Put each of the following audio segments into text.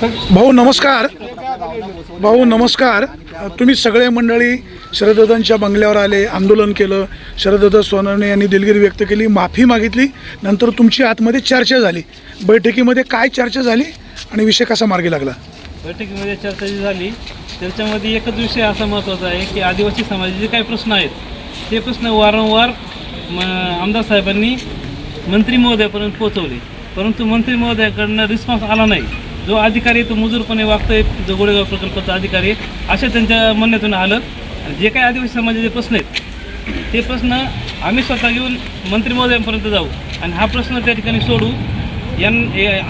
भाऊ नमस्कार. भाऊ नमस्कार. तुम्ही सगळे मंडळी शरददादांच्या बंगल्यावर आले आंदोलन केलं. शरददादा सोनवणे यांनी दिलगिरी व्यक्त केली माफी मागितली. नंतर तुमची आतमध्ये चर्चा झाली. बैठकीमध्ये काय चर्चा झाली आणि विषय कसा मार्गी लागला? बैठकीमध्ये चर्चा जी झाली त्याच्यामध्ये एकच विषय असा महत्त्वाचा आहे की आदिवासी समाजाचे काही प्रश्न आहेत ते प्रश्न वारंवार म, आमदार साहेबांनी मंत्री महोदयापर्यंत पोहोचवले. परंतु मंत्री महोदयाकडनं रिस्पॉन्स आला नाही. जो अधिकारी तो मुजूरपणे वागतोय जो गोळेगाव प्रकल्पाचा अधिकारी आहे, अशा त्यांच्या म्हणण्यातून आलं. आणि जे काही आदिवासी समाजाचे प्रश्न आहेत ते प्रश्न आम्ही स्वतः घेऊन मंत्री महोदयांपर्यंत जाऊ आणि हा प्रश्न त्या ठिकाणी सोडू. यां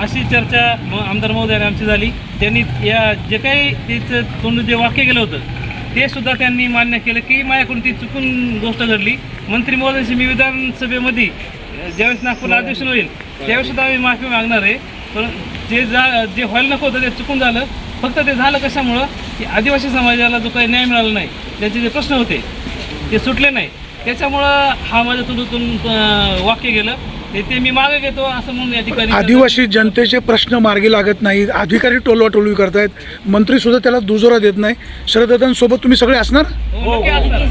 अशी चर्चा म आमदार महोदयाने आमची झाली. त्यांनी या जे काही तिचं तोंडून जे वाक्य केलं होतं ते सुद्धा त्यांनी मान्य केलं की माझ्याकडून ती चुकून गोष्ट घडली. मंत्री महोदयांशी मी विधानसभेमध्ये ज्यावेळेस नागपूरला अधिवेशन होईल त्यावेळेस सुद्धा आम्ही माफी मागणार आहे. पण जे जा जे व्हायला नको होतं ते चुकून झालं. फक्त ते झालं कशामुळं? की आदिवासी समाजाला जो काही न्याय मिळाला नाही त्यांचे जे प्रश्न होते ते सुटले नाही. त्याच्यामुळं हा माझ्या तोंडूतून अ, वाक्य गेलं. ते ते मी मागे घेतो असं म्हणून या ठिकाणी आदिवासी जनतेचे प्रश्न मार्गी लागत नाहीत. अधिकारी टोलवाटोलवी करतायत. मंत्री सुद्धा त्याला दुजोरा देत नाही. शरददादांसोबत तुम्ही सगळे असणार? हो, असणार.